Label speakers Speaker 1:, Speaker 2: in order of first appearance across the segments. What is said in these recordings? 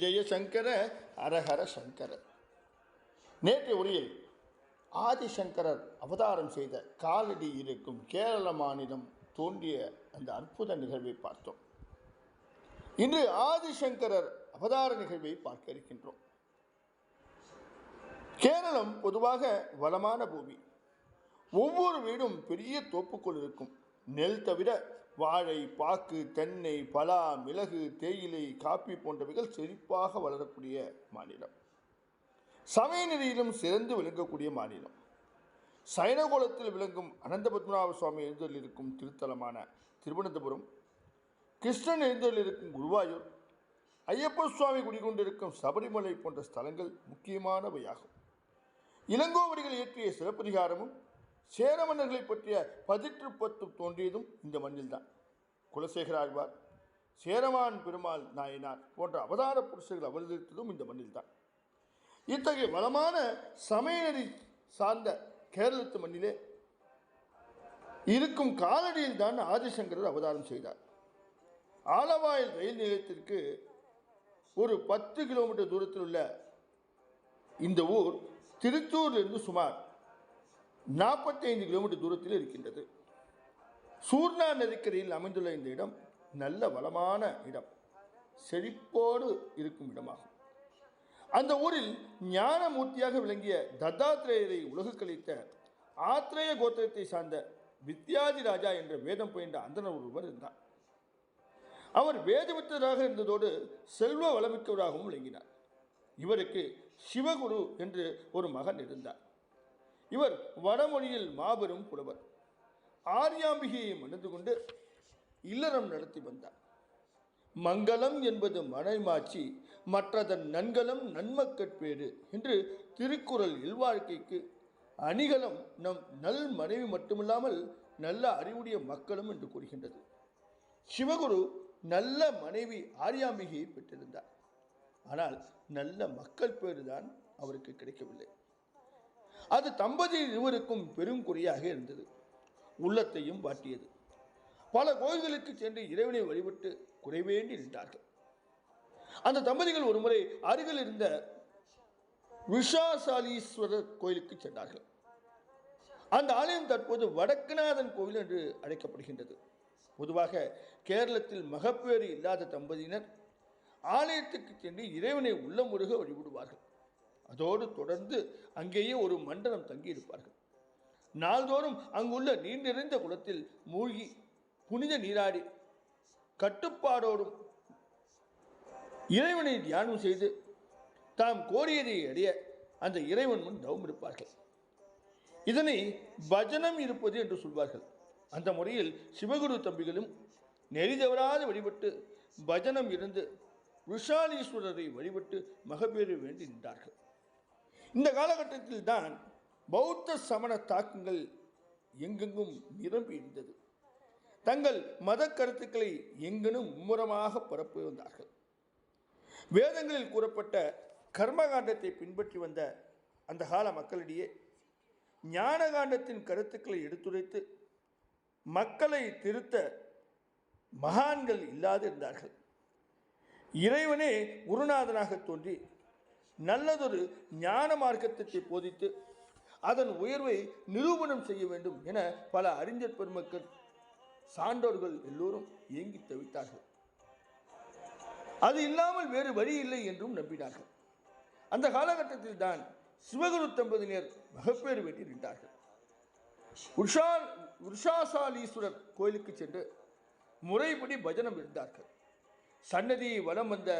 Speaker 1: ஜெயசங்கர அரஹர சங்கரர் நேற்று நேற்றைய உரையில் ஆதிசங்கரர் அவதாரம் செய்த காலடி இருக்கும் கேரள மாநிலம் தோன்றிய அந்த அற்புத நிகழ்வை பார்த்தோம். இன்று ஆதிசங்கரர் அவதார நிகழ்வை பார்க்க இருக்கின்றோம். கேரளம் பொதுவாக வளமான பூமி. ஒவ்வொரு வீடும் பெரிய தோப்புக்குள் இருக்கும். நெல் தவிர வாழை பாக்கு தென்னை பலா மிளகு தேயிலை காப்பி போன்றவைகள் செழிப்பாக வளரக்கூடிய மாநிலம். சமய நெறியிலும் சிறந்து விளங்கக்கூடிய மாநிலம். சைனகோலத்தில் விளங்கும் அனந்த பத்மநாப சுவாமி எழுந்தொழில் இருக்கும் திருத்தலமான திருவனந்தபுரம் கிருஷ்ணன் எழுந்தொழில் இருக்கும் குருவாயூர் ஐயப்ப சுவாமி குடிகொண்டிருக்கும் சபரிமலை போன்ற ஸ்தலங்கள் முக்கியமானவையாகும். இளங்கோவடிகள் இயற்றிய சிறப்பதிகாரமும் சேர மன்னர்களை பற்றிய பதிற்று பத்து தோன்றியதும் இந்த மண்ணில்தான். குலசேகர ஆழ்வார் சேரமான் பெருமாள் நாயனார் போன்ற அவதார புருஷர்கள் அவதரித்ததும் இந்த மண்ணில்தான். இத்தகைய வளமான சமயநெறி சார்ந்த கேரளத்து மண்ணிலே இருக்கும் காலடியில் தான் ஆதிசங்கரர் அவதாரம் செய்தார். ஆலவாயில் ரயில் நிலையத்திற்கு ஒரு பத்து கிலோமீட்டர் தூரத்தில் உள்ள இந்த ஊர் திருச்சூரிலிருந்து சுமார் நாற்பத்தைந்து கிலோமீட்டர் தூரத்தில் இருக்கின்றது. சூர்ணா நதிக்கரையில் அமைந்துள்ள இந்த இடம் நல்ல வளமான இடம். செழிப்போடு இருக்கும் இடமாகும். அந்த ஊரில் ஞானமூர்த்தியாக விளங்கிய தத்தாத்திரேயரை உலகு கழித்த ஆத்திரேய கோத்திரத்தை சார்ந்த வித்யாதி ராஜா என்ற வேதம் பயின்ற அந்தனர் ஒருவர் இருந்தார். அவர் வேதவித்தராக இருந்ததோடு செல்வ வளமிக்கவராகவும் விளங்கினார். இவருக்கு சிவகுரு என்று ஒரு மகன் இருந்தார். இவர் வடமொழியில் மாபெரும் புலவர். ஆரியாம்பிகையை மணந்து கொண்டு இல்லறம் நடத்தி வந்தார். மங்களம் என்பது மனைமாச்சி மற்றதன் நன்கலம் நன்மக்கட்பேறு என்று திருக்குறள் இல்வாழ்க்கைக்கு அணிகலம் நம் நல் மனைவி மட்டுமில்லாமல் நல்ல அறிவுடைய மக்களும் என்று கூறுகின்றது. சிவகுரு நல்ல மனைவி ஆரியாம்பிகையை பெற்றிருந்தார். ஆனால் நல்ல மக்கள் பேறு தான் அவருக்கு கிடைக்கவில்லை. அது தம்பதி இருவருக்கும் பெருங்குறையாக இருந்தது. உள்ளத்தையும் வாட்டியது. பல கோயில்களுக்கு சென்று இறைவனை வழிபட்டு குறைவேண்டி நின்றார்கள். அந்த தம்பதிகள் ஒருமுறை அருகில் இருந்த விஷாசாலீஸ்வரர் கோயிலுக்கு சென்றார்கள். அந்த ஆலயம் தற்போது வடக்குநாதன் கோவில் என்று அழைக்கப்படுகின்றது. பொதுவாக கேரளத்தில் மகப்பேறு இல்லாத தம்பதியினர் ஆலயத்துக்கு சென்று இறைவனை உள்ளமுருக வழிபடுவார்கள். அதோடு தொடர்ந்து அங்கேயே ஒரு மண்டலம் தங்கியிருப்பார்கள். நாள்தோறும் அங்குள்ள நீர் நிறைந்த குளத்தில் மூழ்கி புனித நீராடி கட்டுப்பாடோடும் இறைவனை தியானம் செய்து தாம் கோரியதை அடைய அந்த இறைவன் முன் தவம் இருப்பார்கள். இதனை பஜனம் இருப்பது என்று சொல்வார்கள். அந்த முறையில் சிவகுரு தம்பிகளும் நெறி தவறாது வழிபட்டு பஜனம் இருந்து விஷாலீஸ்வரரை வழிபட்டு மகப்பேறு வேண்டி நின்றார்கள். இந்த காலகட்டத்தில் தான் பௌத்த சமண தாக்கங்கள் எங்கெங்கும் நிரம்பி இருந்தது. தங்கள் மத கருத்துக்களை எங்கனும் மும்முரமாக பரப்பி வந்தார்கள். வேதங்களில் கூறப்பட்ட கர்மகாண்டத்தை பின்பற்றி வந்த அந்த கால மக்களிடையே ஞானகாண்டத்தின் கருத்துக்களை எடுத்துரைத்து மக்களை திருத்த மகான்கள் இல்லாது இருந்தார்கள் இறைவனே குருநாதனாக தோன்றி நல்லதொரு ஞான மார்க்கத்தை போதித்து அதன் உயர்வை நிரூபணம் செய்ய வேண்டும் என பல அறிஞர் பெருமக்கள் சான்றோர்கள் எல்லோரும் ஏங்கி தவித்தார்கள். அது இல்லாமல் வேறு வழி இல்லை என்றும் நம்பினார்கள். அந்த காலகட்டத்தில் தான் சிவகுரு தம்பதியினர் மகப்பேறு வெட்டி நின்றார்கள் உஷா உஷாசாலீஸ்வரர் கோயிலுக்கு சென்று முறைப்படி பஜனம் இருந்தார்கள். சன்னதியை வலம் வந்த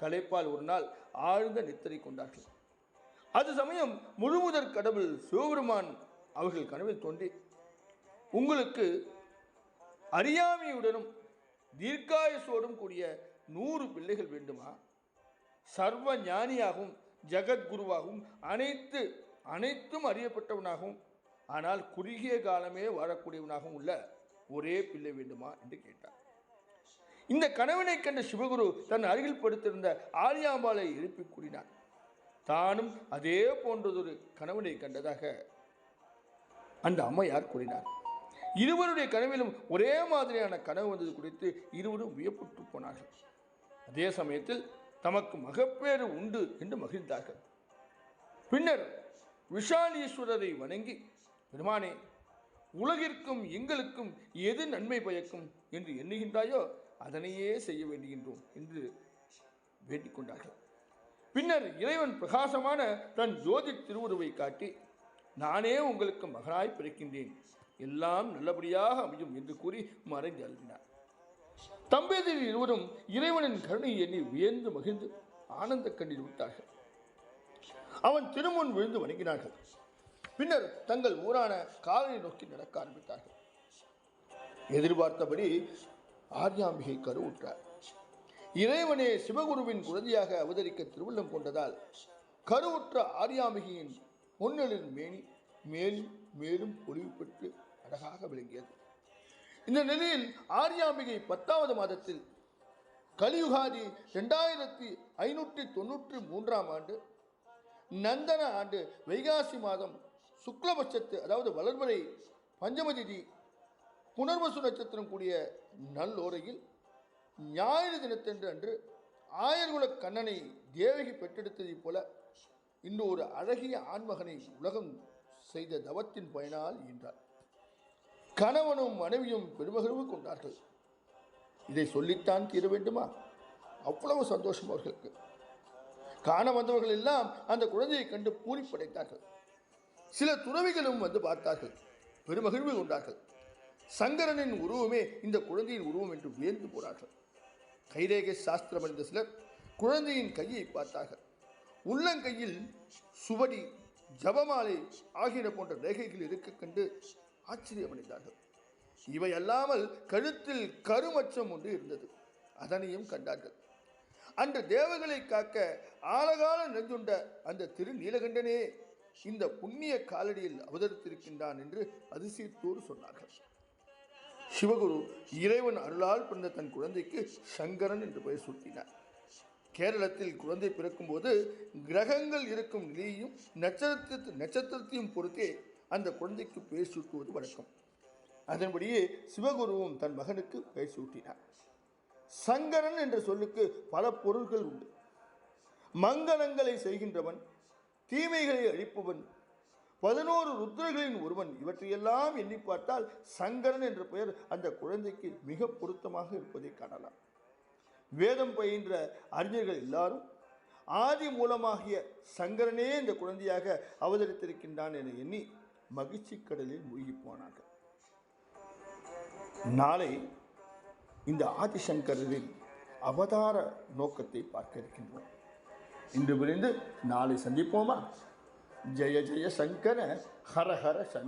Speaker 1: களைப்பால் ஒரு நாள் ஆழ்ந்த நித்திரை கொண்டார்கள் அது சமயம் முழுமுதற் கடவுள் சிவபெருமான் அவர்கள் கனவில் தோன்றி உங்களுக்கு அறியாமையுடனும் தீர்க்காயசோடும் கூடிய நூறு பிள்ளைகள் வேண்டுமா? சர்வ ஞானியாகவும் ஜெகத்குருவாகவும் அனைத்து அனைத்தும் அறியப்பட்டவனாகவும் ஆனால் குறுகிய காலமே வாழக்கூடியவனாகவும் உள்ள ஒரே பிள்ளை வேண்டுமா? என்று கேட்டார். இந்த கணவனை கண்ட சிவகுரு தன் அருகில் படுத்திருந்த ஆலியாம்பாளை எழுப்பி கூறினார் தானும் அதே போன்றதொரு கணவனை கண்டதாக அந்த அம்மையார் கூறினார். இருவருடைய கனவிலும் ஒரே மாதிரியான கனவு வந்தது குறித்து இருவரும் வியப்புற்று போனார்கள். அதே சமயத்தில் தமக்கு மகப்பேறு உண்டு என்று மகிழ்ந்தார்கள். பின்னர் விஷாலீஸ்வரரை வணங்கி பெருமானே உலகிற்கும் எங்களுக்கும் எது நன்மை பயக்கும்? என்று எண்ணுகின்றாயோ அதனையே செய்ய வேண்டுகின்றோம் என்று வேண்டிக் கொண்டார்கள். பின்னர் இறைவன் பிரகாசமான தன் ஜோதி திருவுருவை காட்டி நானே உங்களுக்கு மகனாய் பிறக்கின்றேன். எல்லாம் நல்லபடியாக அமையும் என்று கூறி மறைந்து அழுதினார். தம்பதியர் இருவரும் இறைவனின் கருணை எண்ணி வியந்து மகிழ்ந்து ஆனந்த கண்ணீர் விட்டார்கள். அவன் திருமுன் விழுந்து வணங்கினார்கள். பின்னர் தங்கள் ஊரான காலனை நோக்கி நடக்க ஆரம்பித்தார்கள். எதிர்பார்த்தபடி ஆர்யாம்பிகை கருவுற்றார். இறைவனே சிவகுருவின் குழந்தையாக அவதரிக்க திருவுள்ளம் கொண்டதால் கருவுற்ற ஆர்யாம்பிகையின் பொன்னலின் மேனி மேலும் மேலும் பொலிவு பெற்று அழகாக விளங்கியது. இந்த நிலையில் ஆர்யாம்பிகை பத்தாவது மாதத்தில் கலியுகாதி ரெண்டாயிரத்தி ஐநூற்றி தொண்ணூற்றி மூன்றாம் ஆண்டு நந்தன ஆண்டு வைகாசி மாதம் சுக்லபட்சத்து அதாவது வளர்வரை பஞ்சமதிதி புனர்வசு நட்சத்திரம் கூடிய நல்லோரையில் ஞாயிறு தினத்தன்று அன்று ஆயர்குல கண்ணனை தேவகி பெற்றெடுத்ததைப் போல இன்று ஒரு அழகிய ஆண்மகனை உலகம் செய்த தவத்தின் பயனால் ஈன்றார். கணவனும் மனைவியும் பெருமகிழ்வு கொண்டார்கள். இதை சொல்லித்தான் தீர வேண்டுமா? அவ்வளவு சந்தோஷம் அவர்களுக்கு. காண வந்தவர்கள் எல்லாம் அந்த குழந்தையை கண்டு பூரிப்படைத்தார்கள் சில துறவிகளும் வந்து பார்த்தார்கள். பெருமகிழ்வு கொண்டார்கள். சங்கரனின் உருவமே இந்த குழந்தையின் உருவம் என்று வியந்து போனார்கள். கைரேகை சாஸ்திரம் அறிந்த சிலர் குழந்தையின் கையை பார்த்தார்கள். உள்ளங்கையில் சுவடி ஜபமாலை ஆகியன போன்ற ரேகைகள் இருக்க கண்டு ஆச்சரியமடைந்தார்கள். இவை அல்லாமல் கழுத்தில் கருமச்சம் ஒன்று இருந்தது. அதனையும் கண்டார்கள். அன்று தேவர்களை காக்க ஆழகால நெஞ்சுண்ட அந்த திரு நீலகண்டனே இந்த புண்ணிய காலடியில் அவதரித்திருக்கின்றான் என்று அதிசயத்தோடு சொன்னார்கள். சிவகுரு இறைவன் அருளால் பிறந்த தன் குழந்தைக்கு சங்கரன் என்று பெயர் சூட்டினார். கேரளத்தில் குழந்தை பிறக்கும்போது கிரகங்கள் இருக்கும் நிலையையும் நட்சத்திரத்து நட்சத்திரத்தையும் பொறுத்தே அந்த குழந்தைக்கு பெயர் சூட்டுவது வழக்கம். அதன்படியே சிவகுருவும் தன் மகனுக்கு பெயர் சூட்டினார். சங்கரன் என்ற சொல்லுக்கு பல பொருள்கள் உண்டு. மங்களங்களை செய்கின்றவன் தீமைகளை அழிப்பவன் பதினோரு ருத்ரர்களின் ஒருவன். இவற்றையெல்லாம் எண்ணி பார்த்தால் சங்கரன் என்ற பெயர் அந்த குழந்தைக்கு மிக பொருத்தமாக இருப்பதை காணலாம். வேதம் பயின்ற அறிஞர்கள் எல்லாரும் ஆதி மூலமாகிய சங்கரனே இந்த குழந்தையாக அவதரித்திருக்கின்றான் என எண்ணி மகிழ்ச்சி கடலில் மூழ்கி போனார்கள். நாளை இந்த ஆதிசங்கரின் அவதார நோக்கத்தை பார்க்க இருக்கின்றோம். இன்று விரைந்து நாளை சந்திப்போமா? ஜெய ஜெய சங்கர ஹர ஹர சங்கர